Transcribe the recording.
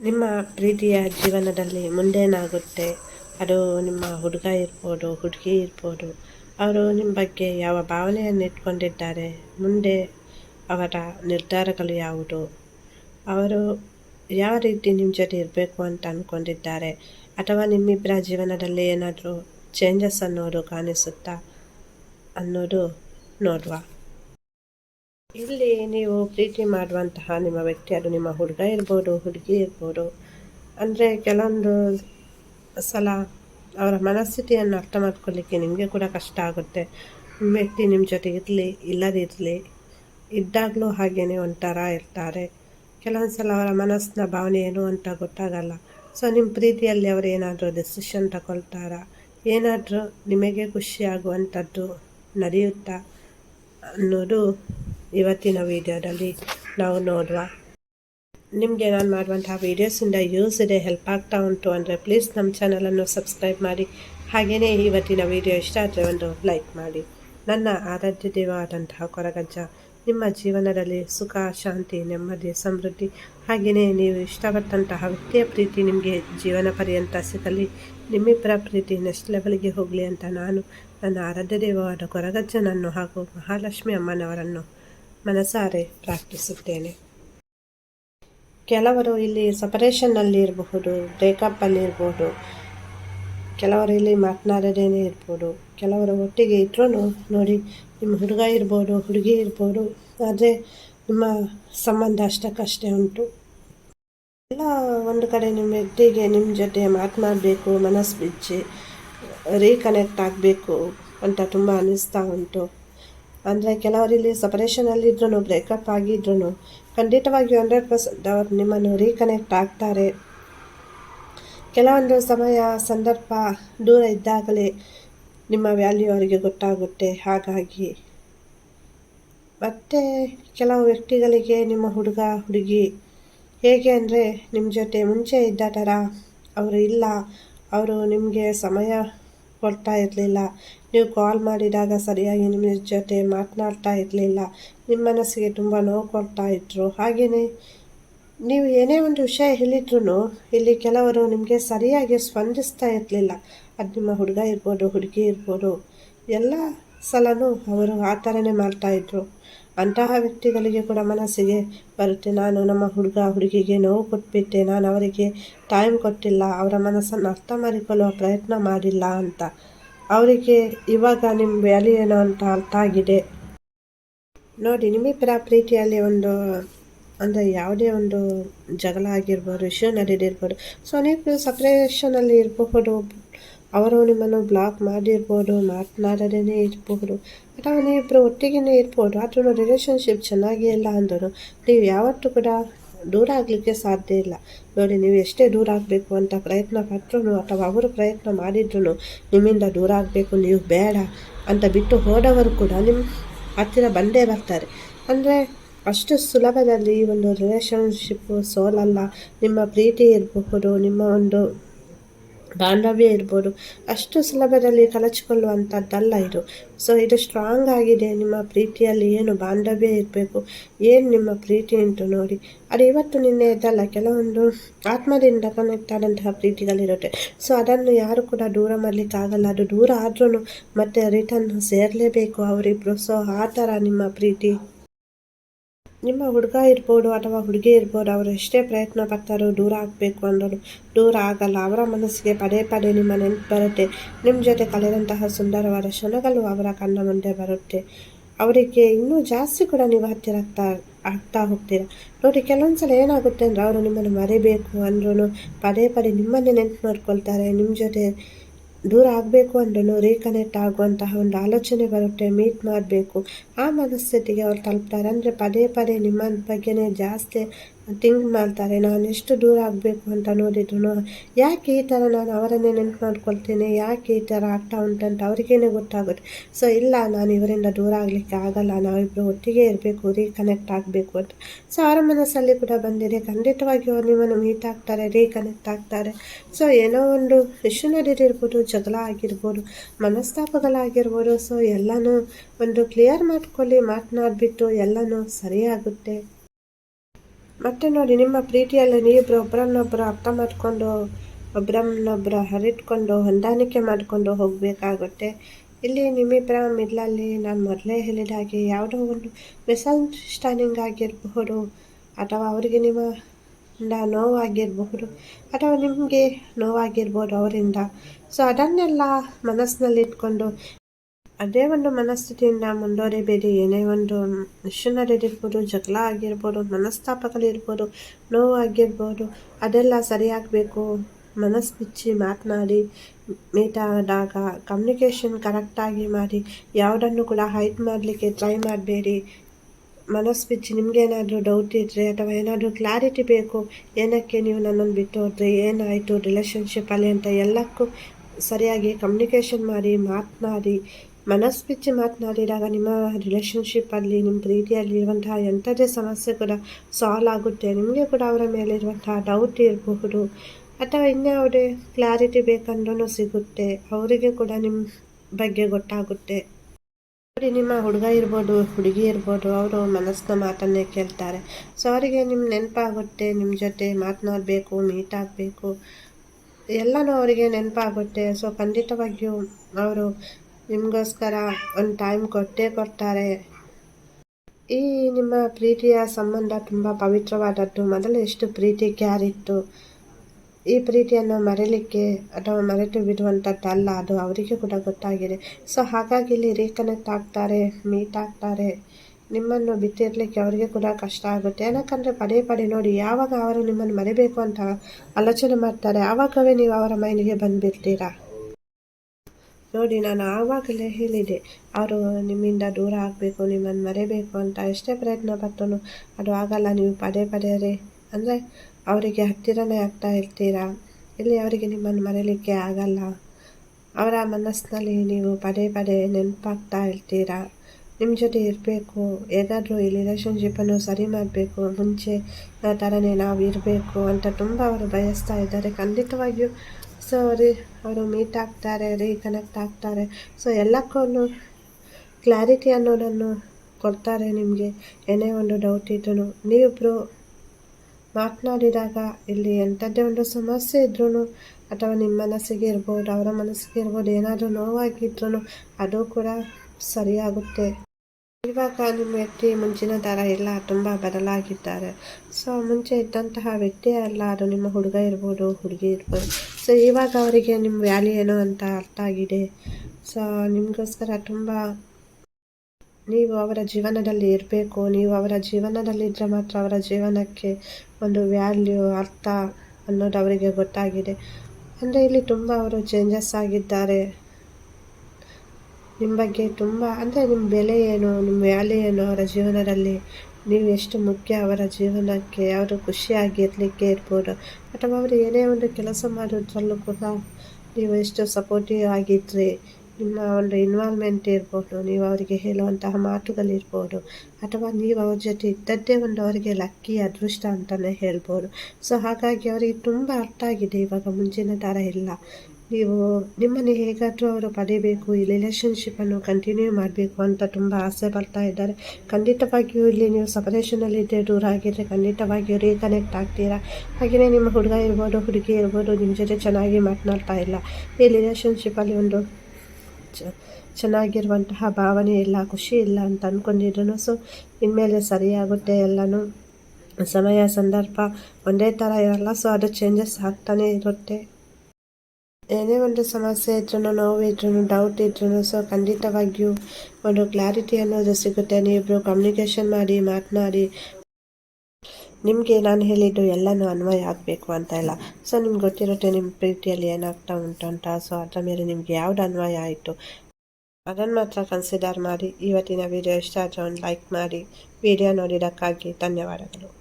ನಿಮ್ಮ ಪ್ರೀತಿಯ ಜೀವನದಲ್ಲಿ ಮುಂದೇನಾಗುತ್ತೆ? ಅದು ನಿಮ್ಮ ಹುಡುಗ ಇರ್ಬೋದು, ಹುಡುಗಿ ಇರ್ಬೋದು, ಅವರು ನಿಮ್ಮ ಬಗ್ಗೆ ಯಾವ ಭಾವನೆಯನ್ನು ಇಟ್ಕೊಂಡಿದ್ದಾರೆ? ಮುಂದೆ ಅವರ ನಿರ್ಧಾರಗಳು ಯಾವುದು? ಅವರು ಯಾವ ರೀತಿ ನಿಮ್ಮ ಜೊತೆ ಇರಬೇಕು ಅಂತ ಅಂದ್ಕೊಂಡಿದ್ದಾರೆ ಅಥವಾ ನಿಮ್ಮಿಬ್ಬರ ಜೀವನದಲ್ಲಿ ಏನಾದರೂ ಚೇಂಜಸ್ ಅನ್ನೋದು ಕಾಣಿಸುತ್ತಾ ಅನ್ನೋದು ನೋಡುವ. ಇಲ್ಲಿ ನೀವು ಪ್ರೀತಿ ಮಾಡುವಂತಹ ನಿಮ್ಮ ವ್ಯಕ್ತಿ, ಅದು ನಿಮ್ಮ ಹುಡುಗ ಇರ್ಬೋದು, ಹುಡುಗಿ ಇರ್ಬೋದು. ಅಂದರೆ ಕೆಲವೊಂದು ಸಲ ಅವರ ಮನಸ್ಥಿತಿಯನ್ನು ಅರ್ಥ ಮಾಡ್ಕೊಳ್ಳಿಕ್ಕೆ ನಿಮಗೆ ಕೂಡ ಕಷ್ಟ ಆಗುತ್ತೆ. ವ್ಯಕ್ತಿ ನಿಮ್ಮ ಜೊತೆ ಇರಲಿ ಇಲ್ಲದಿರಲಿ ಇದ್ದಾಗಲೂ ಹಾಗೇನೆ ಒಂಥರ ಇರ್ತಾರೆ. ಕೆಲವೊಂದು ಸಲ ಅವರ ಮನಸ್ಸಿನ ಭಾವನೆ ಏನು ಅಂತ ಗೊತ್ತಾಗಲ್ಲ. ಸೊ ನಿಮ್ಮ ಪ್ರೀತಿಯಲ್ಲಿ ಅವರು ಏನಾದರೂ ಡಿಸಿಷನ್ ತಗೊಳ್ತಾರಾ? ಏನಾದರೂ ನಿಮಗೆ ಖುಷಿಯಾಗುವಂಥದ್ದು ನಡೆಯುತ್ತಾ ಅನ್ನೋದು ಇವತ್ತಿನ ವಿಡಿಯೋದಲ್ಲಿ ನಾವು ನೋಡುವ ನಿಮಗೆ ನಾನು ಮಾಡುವಂತಹ ವೀಡಿಯೋಸಿಂದ ಯೂಸ್ ಇದೆ ಹೆಲ್ಪ್ ಆಗ್ತಾ ಉಂಟು ಅಂದರೆ ಪ್ಲೀಸ್ ನಮ್ಮ ಚಾನಲನ್ನು ಸಬ್ಸ್ಕ್ರೈಬ್ ಮಾಡಿ. ಹಾಗೆಯೇ ಇವತ್ತಿನ ವಿಡಿಯೋ ಇಷ್ಟ ಆದರೆ ಒಂದು ಲೈಕ್ ಮಾಡಿ. ನನ್ನ ಆರಾಧ್ಯ ದೇವಾದಂತಹ ಕೊರಗಜ್ಜ, ನಿಮ್ಮ ಜೀವನದಲ್ಲಿ ಸುಖ, ಶಾಂತಿ, ನೆಮ್ಮದಿ, ಸಮೃದ್ಧಿ ಹಾಗೆಯೇ ನೀವು ಇಷ್ಟಪಟ್ಟಂತಹ ವ್ಯಕ್ತಿಯ ಪ್ರೀತಿ ನಿಮಗೆ ಜೀವನ ಪರ್ಯಂತ ಸಿಗಲಿ, ನಿಮ್ಮಿಬ್ಬರ ಪ್ರೀತಿ ನೆಕ್ಸ್ಟ್ ಲೆವೆಲ್ಗೆ ಹೋಗಲಿ ಅಂತ ನಾನು ನನ್ನ ಆರಾಧ್ಯ ದೇವವಾದ ಕೊರಗಜ್ಜನನ್ನು ಹಾಗೂ ಮಹಾಲಕ್ಷ್ಮಿ ಅಮ್ಮನವರನ್ನು ಮನಸಾರೆ ಪ್ರಾರ್ಥಿಸುತ್ತೇನೆ. ಕೆಲವರು ಇಲ್ಲಿ ಸಪರೇಷನ್ನಲ್ಲಿ ಇರಬಹುದು ಬ್ರೇಕಪ್ಪಲ್ಲಿ ಇರ್ಬೋದು ಕೆಲವರು ಇಲ್ಲಿ ಮಾತನಾಡದೇನೆ ಇರ್ಬೋದು, ಕೆಲವರು ಒಟ್ಟಿಗೆ ಇದ್ರೂ ನೋಡಿ ನಿಮ್ಮ ಹುಡುಗ ಇರ್ಬೋದು, ಹುಡುಗಿ ಇರ್ಬೋದು, ಆದರೆ ನಿಮ್ಮ ಸಂಬಂಧ ಅಷ್ಟಕ್ಕಷ್ಟೇ ಉಂಟು. ಎಲ್ಲ ಒಂದು ಕಡೆ ನಿಮ್ಮ ವ್ಯಕ್ತಿಗೆ ನಿಮ್ಮ ಜೊತೆ ಮಾತನಾಡಬೇಕು ಮನಸ್ಸು ಬಿಚ್ಚಿ ರೀಕನೆಕ್ಟ್ ಆಗಬೇಕು ಅಂತ ತುಂಬ ಅನ್ನಿಸ್ತಾ ಉಂಟು. ಅಂದರೆ ಕೆಲವರಲ್ಲಿ ಸಪರೇಷನಲ್ಲಿದ್ರೂ ಬ್ರೇಕಪ್ ಆಗಿದ್ರೂ ಖಂಡಿತವಾಗಿಯೂ ಹಂಡ್ರೆಡ್ ಪರ್ಸೆಂಟ್ ಅವರು ನಿಮ್ಮನ್ನು ರೀಕನೆಕ್ಟ್ ಆಗ್ತಾರೆ. ಕೆಲವೊಂದು ಸಮಯ, ಸಂದರ್ಭ ದೂರ ಇದ್ದಾಗಲೇ ನಿಮ್ಮ ವ್ಯಾಲ್ಯೂ ಅವರಿಗೆ ಗೊತ್ತಾಗುತ್ತೆ, ಹಾಗಾಗಿ. ಮತ್ತು ಕೆಲವು ವ್ಯಕ್ತಿಗಳಿಗೆ ನಿಮ್ಮ ಹುಡುಗ, ಹುಡುಗಿ ಹೇಗೆ ಅಂದರೆ ನಿಮ್ಮ ಜೊತೆ ಮುಂಚೆ ಇದ್ದ ಥರ ಅವರು ಇಲ್ಲ. ಅವರು ನಿಮಗೆ ಸಮಯ ಕೊಡ್ತಾ ಇರಲಿಲ್ಲ. ನೀವು ಕಾಲ್ ಮಾಡಿದಾಗ ಸರಿಯಾಗಿ ನಿಮ್ಮ ಜೊತೆ ಮಾತನಾಡ್ತಾ ಇರಲಿಲ್ಲ. ನಿಮ್ಮ ಮನಸ್ಸಿಗೆ ತುಂಬ ನೋವು ಕೊಡ್ತಾ ಇದ್ರು. ಹಾಗೆಯೇ ನೀವು ಏನೇ ಒಂದು ವಿಷಯ ಹೇಳಿದ್ರು ಇಲ್ಲಿ ಕೆಲವರು ನಿಮಗೆ ಸರಿಯಾಗಿ ಸ್ಪಂದಿಸ್ತಾ ಇರಲಿಲ್ಲ. ಅದು ನಿಮ್ಮ ಹುಡುಗ ಇರ್ಬೋದು, ಹುಡುಗಿ ಇರ್ಬೋದು. ಎಲ್ಲ ಸಲನೂ ಅವರು ಆ ಥರನೇ ಮಾಡ್ತಾಯಿದ್ರು ಅಂತಹ ವ್ಯಕ್ತಿಗಳಿಗೆ ಕೂಡ ಮನಸ್ಸಿಗೆ ಬರುತ್ತೆ. ನಾನು ನಮ್ಮ ಹುಡುಗ, ಹುಡುಗಿಗೆ ನೋವು ಕೊಟ್ಬಿಟ್ಟೆ. ನಾನು ಅವರಿಗೆ ಟೈಮ್ ಕೊಟ್ಟಿಲ್ಲ. ಅವರ ಮನಸ್ಸನ್ನು ಅರ್ಥ ಮಾಡಿಕೊಳ್ಳುವ ಪ್ರಯತ್ನ ಮಾಡಿಲ್ಲ ಅಂತ. ಅವರಿಗೆ ಇವಾಗ ನಿಮ್ಮ ವ್ಯಾಲ್ಯೂ ಏನೋ ಅಂತ ಅರ್ಥ ಆಗಿದೆ. ನೋಡಿ, ನಿಮ್ಮಿಬ್ಬರ ಪ್ರೀತಿಯಲ್ಲಿ ಒಂದು, ಅಂದರೆ ಯಾವುದೇ ಒಂದು ಜಗಳ ಆಗಿರ್ಬೋದು ಇಶ್ಯೂ ನಡೆದಿರ್ಬೋದು. ಸೊ ನೀವು ಸಪ್ರೇಷನಲ್ಲಿ ಇರಬಹುದು ಅವರು ನಿಮ್ಮನ್ನು ಬ್ಲಾಕ್ ಮಾಡಿರ್ಬೋದು ಮಾತನಾಡದೇ ಇರಬಹುದು ಅಥವಾ ನೀವಿಬ್ಬರು ಒಟ್ಟಿಗೆ ಇರ್ಬೋದು, ಆದ್ರೂ ರಿಲೇಷನ್ಶಿಪ್ ಚೆನ್ನಾಗಿ ಇಲ್ಲ ಅಂದರು ನೀವು ಯಾವತ್ತೂ ಕೂಡ ದೂರ ಆಗಲಿಕ್ಕೆ ಸಾಧ್ಯ ಇಲ್ಲ. ನೋಡಿ, ನೀವು ಎಷ್ಟೇ ದೂರ ಆಗಬೇಕು ಅಂತ ಪ್ರಯತ್ನ ಪಟ್ಟರು ಅಥವಾ ಅವರು ಪ್ರಯತ್ನ ಮಾಡಿದ್ರು ನಿಮ್ಮಿಂದ ದೂರ ಆಗಬೇಕು, ನೀವು ಬೇಡ ಅಂತ ಬಿಟ್ಟು ಹೋದವರು ಕೂಡ ನಿಮ್ಮ ಹತ್ತಿರ ಬಂದೇ ಬರ್ತಾರೆ. ಅಂದರೆ ಅಷ್ಟು ಸುಲಭದಲ್ಲಿ ಒಂದು ರಿಲೇಷನ್ಶಿಪ್ಪು ಸೋಲಲ್ಲ. ನಿಮ್ಮ ಪ್ರೀತಿ ಇರಬಹುದು, ನಿಮ್ಮ ಒಂದು ಬಾಂಧವ್ಯ ಇರ್ಬೋದು. ಅಷ್ಟು ಸುಲಭದಲ್ಲಿ ಕಳಚಿಕೊಳ್ಳುವಂಥದ್ದಲ್ಲ ಇದು. ಸೊ ಇದು ಸ್ಟ್ರಾಂಗ್ ಆಗಿದೆ. ನಿಮ್ಮ ಪ್ರೀತಿಯಲ್ಲಿ ಏನು ಬಾಂಧವ್ಯ ಇರಬೇಕು, ಏನು ನಿಮ್ಮ ಪ್ರೀತಿ ಉಂಟು ನೋಡಿ. ಅದು ಇವತ್ತು ನಿನ್ನೆ ಇದ್ದಲ್ಲ ಕೆಲವೊಂದು ಆತ್ಮದಿಂದ ಕನೆಕ್ಟ್ ಆದಂತಹ ಪ್ರೀತಿಗಳಿರುತ್ತೆ. ಸೊ ಅದನ್ನು ಯಾರು ಕೂಡ ದೂರ ಮಾಡಲಿಕ್ಕಾಗಲ್ಲ. ಅದು ದೂರ ಆದ್ರೂ ಮತ್ತೆ ರಿಟರ್ನ್ ಸೇರಲೇಬೇಕು ಅವರಿಬ್ಬರು ಸೊ ಆ ಥರ ನಿಮ್ಮ ಪ್ರೀತಿ. ನಿಮ್ಮ ಹುಡುಗ ಇರ್ಬೋದು ಅಥವಾ ಹುಡುಗಿ ಇರ್ಬೋದು, ಅವರು ಎಷ್ಟೇ ಪ್ರಯತ್ನ ಪಡ್ತಾರೋ ದೂರ ಆಗಬೇಕು ಅಂದರು ದೂರ ಆಗಲ್ಲ. ಅವರ ಮನಸ್ಸಿಗೆ ಪದೇ ಪದೇ ನಿಮ್ಮ ನೆನಪು ಬರುತ್ತೆ. ನಿಮ್ಮ ಜೊತೆ ಕಳೆದಂತಹ ಸುಂದರವಾದ ಕ್ಷಣಗಳು ಅವರ ಕಣ್ಣ ಮುಂದೆ ಬರುತ್ತೆ. ಅವರಿಗೆ ಇನ್ನೂ ಜಾಸ್ತಿ ಕೂಡ ನೀವು ಹತ್ತಿರ ಆಗ್ತಾ ಆಗ್ತಾ ಹೋಗ್ತೀರ. ನೋಡಿ, ಕೆಲವೊಂದ್ಸಲ ಏನಾಗುತ್ತೆ ಅಂದರೆ, ಅವರು ನಿಮ್ಮನ್ನು ಮರಿಬೇಕು ಅಂದ್ರೂ ಪದೇ ಪದೇ ನಿಮ್ಮನ್ನೇ ನೆನಪು ಮಾಡ್ಕೊಳ್ತಾರೆ. ನಿಮ್ಮ ಜೊತೆ ದೂರ ಆಗಬೇಕು ಅಂದ್ರೂ ರೀಕನೆಕ್ಟ್ ಆಗುವಂತಹ ಒಂದು ಆಲೋಚನೆ ಬರುತ್ತೆ ಮೀಟ್ ಮಾಡಬೇಕು. ಆ ಮನಸ್ಥಿತಿಗೆ ಅವ್ರು ತಲುಪ್ತಾರೆ. ಅಂದರೆ ಪದೇ ಪದೇ ನಿಮ್ಮ ಬಗ್ಗೆನೇ ಜಾಸ್ತಿ ಥಿಂಕ್ ಮಾಡ್ತಾರೆ. ನಾನು ಎಷ್ಟು ದೂರ ಆಗಬೇಕು ಅಂತ ನೋಡಿದ್ರು. ಯಾಕೆ ಈ ಥರ ನಾನು ಅವರನ್ನೇ ನೆನ್ಪು ಮಾಡ್ಕೊಳ್ತೇನೆ? ಯಾಕೆ ಈ ಥರ ಆಗ್ತಾ ಉಂಟಂತ ಅವ್ರಿಗೇನೆ ಗೊತ್ತಾಗುತ್ತೆ. ಸೊ ಇಲ್ಲ, ನಾನು ಇವರಿಂದ ದೂರ ಆಗಲಿಕ್ಕೆ ಆಗಲ್ಲ. ನಾವಿಬ್ಬರು ಒಟ್ಟಿಗೆ ಇರಬೇಕು ರೀಕನೆಕ್ಟ್ ಆಗಬೇಕು ಅಂತ. ಸೊ ಅವರ ಮನಸ್ಸಲ್ಲಿ ಕೂಡ ಬಂದಿದೆ. ಖಂಡಿತವಾಗಿ ಅವ್ರು ನಿಮ್ಮನ್ನು ಮೀಟ್ ಆಗ್ತಾರೆ ರೀಕನೆಕ್ಟ್ ಆಗ್ತಾರೆ. ಸೊ ಏನೋ ಒಂದು ಇಶ್ಯೂ ನಡೆದಿರ್ಬೋದು ಜಗಳ ಆಗಿರ್ಬೋದು, ಮನಸ್ತಾಪಗಳಾಗಿರ್ಬೋದು. ಸೊ ಎಲ್ಲನೂ ಒಂದು ಕ್ಲಿಯರ್ ಮಾಡ್ಕೊಳ್ಳಿ, ಮಾತನಾಡಿಬಿಟ್ಟು ಎಲ್ಲನೂ ಸರಿಯಾಗುತ್ತೆ. ಮತ್ತೆ ನೋಡಿ, ನಿಮ್ಮ ಪ್ರೀತಿಯಲ್ಲಿ ನೀವಿಬ್ರು ಒಬ್ಬರನ್ನೊಬ್ಬರು ಅರ್ಥ ಮಾಡಿಕೊಂಡು ಒಬ್ಬರನ್ನೊಬ್ಬರು ಹರಿಟ್ಕೊಂಡು ಹೊಂದಾಣಿಕೆ ಮಾಡಿಕೊಂಡು ಹೋಗಬೇಕಾಗುತ್ತೆ. ಇಲ್ಲಿ ನಿಮ್ಮಿಬ್ಬರ ಮಿಡ್ಲಲ್ಲಿ ನಾನು ಮೊದಲೇ ಹೇಳಿದ ಹಾಗೆ ಯಾವುದೋ ಒಂದು ಮಿಸ್ಅಂಡರ್ಸ್ಟ್ಯಾಂಡಿಂಗ್ ಆಗಿರಬಹುದು, ಅಥವಾ ಅವರಿಗೆ ನಿಮ್ಮಿಂದ ನೋವಾಗಿರಬಹುದು, ಅಥವಾ ನಿಮಗೆ ನೋವಾಗಿರ್ಬೋದು ಅವರಿಂದ. ಸೊ ಅದನ್ನೆಲ್ಲ ಮನಸ್ಸಿನಲ್ಲಿ ಇಟ್ಕೊಂಡು ಅದೇ ಒಂದು ಮನಸ್ಥಿತಿಯಿಂದ ಮುಂದುವರಿಬೇಡಿ. ಏನೇ ಒಂದು ಮಿಷನರಿರ್ಬೋದು ಜಗಳ ಆಗಿರ್ಬೋದು, ಮನಸ್ತಾಪಗಳಿರ್ಬೋದು, ನೋವಾಗಿರ್ಬೋದು, ಅದೆಲ್ಲ ಸರಿಯಾಗಬೇಕು. ಮನಸ್ಸು ಬಿಚ್ಚಿ ಮಾತನಾಡಿ ಮೀಟ್ ಆದಾಗ ಕಮ್ಯುನಿಕೇಷನ್ ಕರೆಕ್ಟಾಗಿ ಮಾಡಿ, ಯಾವುದನ್ನು ಕೂಡ ಹೈಟ್ ಮಾಡಲಿಕ್ಕೆ ಟ್ರೈ ಮಾಡಬೇಡಿ. ಮನಸ್ಸು ಬಿಚ್ಚಿ ನಿಮಗೇನಾದರೂ ಡೌಟ್ ಇದ್ದರೆ ಅಥವಾ ಏನಾದರೂ ಕ್ಲಾರಿಟಿ ಬೇಕು, ಏನಕ್ಕೆ ನೀವು ನನ್ನನ್ನು ಬಿಟ್ಟು ಹೋದರೆ ಏನಾಯಿತು ರಿಲೇಷನ್ಶಿಪ್ಪಲ್ಲಿ ಅಂತ ಎಲ್ಲಕ್ಕೂ ಸರಿಯಾಗಿ ಕಮ್ಯುನಿಕೇಷನ್ ಮಾಡಿ ಮಾತನಾಡಿ ಮನಸ್ಸು ಬಿಚ್ಚಿ ಮಾತನಾಡಿದಾಗ ನಿಮ್ಮ ರಿಲೇಷನ್ಶಿಪ್ಪಲ್ಲಿ ನಿಮ್ಮ ಪ್ರೀತಿಯಲ್ಲಿ ಇರುವಂತಹ ಎಂಥದೇ ಸಮಸ್ಯೆ ಕೂಡ ಸಾಲ್ವ್ ಆಗುತ್ತೆ. ನಿಮಗೆ ಕೂಡ ಅವರ ಮೇಲೆ ಇರುವಂತಹ ಡೌಟ್ ಇರಬಹುದು. ಅಥವಾ ಇನ್ಯಾವುದೇ ಕ್ಲಾರಿಟಿ ಬೇಕಂದ್ರೂ ಸಿಗುತ್ತೆ. ಅವರಿಗೆ ಕೂಡ ನಿಮ್ಮ ಬಗ್ಗೆ ಗೊತ್ತಾಗುತ್ತೆ. ನೋಡಿ, ನಿಮ್ಮ ಹುಡುಗ ಇರ್ಬೋದು, ಹುಡುಗಿ ಇರ್ಬೋದು, ಅವರು ಮನಸ್ಸಿನ ಮಾತನ್ನೇ ಕೇಳ್ತಾರೆ. ಸೊ ಅವರಿಗೆ ನಿಮ್ಮ ನೆನಪಾಗುತ್ತೆ, ನಿಮ್ಮ ಜೊತೆ ಮಾತನಾಡಬೇಕು ಮೀಟ್ ಆಗಬೇಕು. ಎಲ್ಲನೂ ಅವರಿಗೆ ನೆನಪಾಗುತ್ತೆ. ಸೊ ಖಂಡಿತವಾಗಿಯೂ ಅವರು ನಿಮಗೋಸ್ಕರ ಒಂದು ಟೈಮ್ ಕೊಟ್ಟೇ ಕೊಡ್ತಾರೆ. ಈ ನಿಮ್ಮ ಪ್ರೀತಿಯ ಸಂಬಂಧ ತುಂಬ ಪವಿತ್ರವಾದದ್ದು. ಮೊದಲು ಎಷ್ಟು ಪ್ರೀತಿ ಕ್ಯಾರಿತ್ತು ಈ ಪ್ರೀತಿಯನ್ನು ಮರೆಯಲಿಕ್ಕೆ ಅಥವಾ ಮರೆತು ಬಿಡುವಂಥದ್ದಲ್ಲ ಅದು ಅವರಿಗೆ ಕೂಡ ಗೊತ್ತಾಗಿದೆ. ಸೊ ಹಾಗಾಗಿ ಇಲ್ಲಿ ರೀಕನೆಕ್ಟ್ ಆಗ್ತಾರೆ ಮೀಟ್ ಆಗ್ತಾರೆ. ನಿಮ್ಮನ್ನು ಬಿಟ್ಟಿರಲಿಕ್ಕೆ ಅವರಿಗೆ ಕೂಡ ಕಷ್ಟ ಆಗುತ್ತೆ. ಯಾಕಂದರೆ ಪದೇ ಪದೇ ನೋಡಿ, ಯಾವಾಗ ಅವರು ನಿಮ್ಮನ್ನು ಮರಿಬೇಕು ಅಂತ ಆಲೋಚನೆ ಮಾಡ್ತಾರೆ ಆವಾಗವೇ ನೀವು ಅವರ ಮೈಂಡಿಗೆ ಬಂದುಬಿಡ್ತೀರಾ? ನೋಡಿ, ನಾನು ಆವಾಗಲೇ ಹೇಳಿದೆ ಅವರು ನಿಮ್ಮಿಂದ ದೂರ ಆಗಬೇಕು, ನಿಮ್ಮನ್ನು ಮರೆಯಬೇಕು ಅಂತ ಎಷ್ಟೇ ಪ್ರಯತ್ನ ಪಟ್ಟನು ಅದು ಆಗಲ್ಲ, ನೀವು ಪದೇ ಪದೇ ರೀ ಅಂದರೆ, ಅವರಿಗೆ ಹತ್ತಿರನೇ ಆಗ್ತಾ ಇರ್ತೀರಾ? ಇಲ್ಲಿ ಅವರಿಗೆ ನಿಮ್ಮನ್ನು ಮರೆಯಲಿಕ್ಕೆ ಆಗಲ್ಲ. ಅವರ ಮನಸ್ಸಿನಲ್ಲಿ ನೀವು ಪದೇ ಪದೇ ನೆನಪಾಗ್ತಾ ಇರ್ತೀರಾ? ನಿಮ್ಮ ಜೊತೆ ಇರಬೇಕು, ಹೇಗಾದರೂ ಈ ರಿಲೇಷನ್ಶಿಪ್ಪನ್ನು ಸರಿ ಮಾಡಬೇಕು, ಮುಂಚೆ ಥರನೇ ನಾವು ಇರಬೇಕು ಅಂತ ತುಂಬ ಅವರು ಬಯಸ್ತಾ ಇದ್ದಾರೆ. ಖಂಡಿತವಾಗಿಯೂ ಸೊ ರೀ ಅವರು ಮೀಟ್ ಆಗ್ತಾರೆ ರೀಕನೆಕ್ಟ್ ಆಗ್ತಾರೆ. ಸೊ ಎಲ್ಲಕ್ಕೂ ಕ್ಲಾರಿಟಿ ಅನ್ನೋದನ್ನು ಕೊಡ್ತಾರೆ ನಿಮಗೆ. ಏನೇ ಒಂದು ಡೌಟ್ ಇದ್ರೂ ನೀವಿಬ್ಬರು ಮಾತನಾಡಿದಾಗ ಇಲ್ಲಿ ಎಂಥದ್ದೇ ಒಂದು ಸಮಸ್ಯೆ ಇದ್ರೂ ಅಥವಾ ನಿಮ್ಮ ಮನಸ್ಸಿಗೆ ಇರ್ಬೋದು, ಅವರ ಮನಸ್ಸಿಗೆ ಇರ್ಬೋದು, ಏನಾದರೂ ನೋವಾಗಿದ್ರೂ ಅದು ಕೂಡ ಸರಿಯಾಗುತ್ತೆ. ಇವಾಗ ನಿಮ್ಮ ವ್ಯಕ್ತಿ ಮುಂಚಿನ ಥರ ಎಲ್ಲ ತುಂಬ ಬದಲಾಗಿದ್ದಾರೆ. ಸೊ ಮುಂಚೆ ಇದ್ದಂತಹ ವ್ಯಕ್ತಿ ಅಲ್ಲ, ಅದು ನಿಮ್ಮ ಹುಡುಗ ಇರ್ಬೋದು, ಹುಡುಗಿ ಇರ್ಬೋದು. ಸೊ ಇವಾಗ ಅವರಿಗೆ ನಿಮ್ಮ ವ್ಯಾಲ್ಯೂ ಏನು ಅಂತ ಅರ್ಥ ಆಗಿದೆ. ಸೊ ನಿಮಗೋಸ್ಕರ ತುಂಬ ನೀವು ಅವರ ಜೀವನದಲ್ಲಿ ಇರಬೇಕು. ನೀವು ಅವರ ಜೀವನದಲ್ಲಿದ್ದರೆ ಮಾತ್ರ ಅವರ ಜೀವನಕ್ಕೆ ಒಂದು ವ್ಯಾಲ್ಯೂ ಅರ್ಥ ಅನ್ನೋದು ಅವರಿಗೆ ಗೊತ್ತಾಗಿದೆ. ಅಂದರೆ ಇಲ್ಲಿ ತುಂಬ ಅವರು ಚೇಂಜಸ್ ಆಗಿದ್ದಾರೆ. ನಿಮ್ಮ ಬಗ್ಗೆ ತುಂಬ, ಅಂದರೆ ನಿಮ್ಮ ಬೆಲೆ ಏನು ನಿಮ್ಮ ವ್ಯಾಲ್ಯೂ ಏನು ಅವರ ಜೀವನದಲ್ಲಿ? ನೀವು ಎಷ್ಟು ಮುಖ್ಯ ಅವರ ಜೀವನಕ್ಕೆ, ಅವರು ಖುಷಿಯಾಗಿರಲಿಕ್ಕೆ ಇರ್ಬೋದು. ಅಥವಾ ಅವರು ಏನೇ ಒಂದು ಕೆಲಸ ಮಾಡೋದ್ರಲ್ಲೂ ಕೂಡ ನೀವು ಎಷ್ಟು ಸಪೋರ್ಟಿವ್ ಆಗಿದ್ದರೆ ನಿಮ್ಮ ಒಂದು ಇನ್ವಾಲ್ವ್ಮೆಂಟ್ ಇರ್ಬೋದು, ನೀವು ಅವರಿಗೆ ಹೇಳುವಂತಹ ಮಾತುಗಳಿರ್ಬೋದು ಅಥವಾ ನೀವು ಅವ್ರ ಜೊತೆ ಇದ್ದದ್ದೇ ಒಂದು ಅವರಿಗೆ ಲಕ್ಕಿ ಅದೃಷ್ಟ ಅಂತಲೇ ಹೇಳ್ಬೋದು. ಸೊ ಹಾಗಾಗಿ ಅವರಿಗೆ ತುಂಬ ಅರ್ಥ ಆಗಿದೆ, ಇವಾಗ ಮುಂಚಿನ ಥರ ಇಲ್ಲ. ನೀವು ನಿಮ್ಮನ್ನು ಹೇಗಾದರೂ ಅವರು ಪಡೆಯಬೇಕು, ಈ ರಿಲೇಷನ್ಶಿಪ್ಪನ್ನು ಕಂಟಿನ್ಯೂ ಮಾಡಬೇಕು ಅಂತ ತುಂಬ ಆಸೆ ಬರ್ತಾ ಇದ್ದಾರೆ. ಖಂಡಿತವಾಗಿಯೂ ಇಲ್ಲಿ ನೀವು ಸಪರೇಷನಲ್ಲಿದ್ದರೆ ದೂರ ಆಗಿದ್ದರೆ ಖಂಡಿತವಾಗಿಯೂ ರೀಕನೆಕ್ಟ್ ಆಗ್ತೀರಾ? ಹಾಗೆಯೇ ನಿಮ್ಮ ಹುಡುಗ ಇರ್ಬೋದು, ಹುಡುಗಿ ಇರ್ಬೋದು, ನಿಮ್ಮ ಜೊತೆ ಚೆನ್ನಾಗಿ ಮಾತನಾಡ್ತಾ ಇಲ್ಲ. ಈ ರಿಲೇಷನ್ಶಿಪ್ಪಲ್ಲಿ ಒಂದು ಚೆನ್ನಾಗಿರುವಂತಹ ಭಾವನೆ ಇಲ್ಲ, ಖುಷಿ ಇಲ್ಲ ಅಂತ ಅಂದ್ಕೊಂಡಿದ್ರು ಸೊ ಇನ್ಮೇಲೆ ಸರಿಯಾಗುತ್ತೆ ಎಲ್ಲನೂ. ಸಮಯ, ಸಂದರ್ಭ ಒಂದೇ ಥರ ಇರಲ್ಲ ಸೊ ಅದು ಚೇಂಜಸ್ ಆಗ್ತಾನೇ ಇರುತ್ತೆ. ಏನೇ ಒಂದು ಸಮಸ್ಯೆ ಇದ್ರೂ ನೋವು ಇದ್ರೂ ಡೌಟ್ ಇದ್ರೂ ಸೊ ಖಂಡಿತವಾಗಿಯೂ ಒಂದು ಕ್ಲಾರಿಟಿ ಅನ್ನೋದು ಸಿಗುತ್ತೆ. ನೀವಿಬ್ಬರು ಕಮ್ಯುನಿಕೇಷನ್ ಮಾಡಿ, ಮಾತನಾಡಿ. ನಿಮಗೆ ನಾನು ಹೇಳಿದ್ದು ಎಲ್ಲನೂ ಅನ್ವಯ ಆಗಬೇಕು ಅಂತ ಇಲ್ಲ. ಸೊ ನಿಮ್ಗೆ ಗೊತ್ತಿರುತ್ತೆ ನಿಮ್ಮ ಪ್ರೀತಿಯಲ್ಲಿ ಏನಾಗ್ತಾ ಉಂಟು ಅಂತ. ಸೊ ಅದರ ಮೇಲೆ ನಿಮಗೆ ಯಾವ್ದು ಅನ್ವಯ ಆಯಿತು? ಅದನ್ನು ಮಾತ್ರ ಕನ್ಸಿಡರ್ ಮಾಡಿ. ಇವತ್ತಿನ ವಿಡಿಯೋ ಇಷ್ಟ ಆದರೆ ಒಂದು ಲೈಕ್ ಮಾಡಿ. ವಿಡಿಯೋ ನೋಡಿದ್ದಕ್ಕಾಗಿ ಧನ್ಯವಾದಗಳು.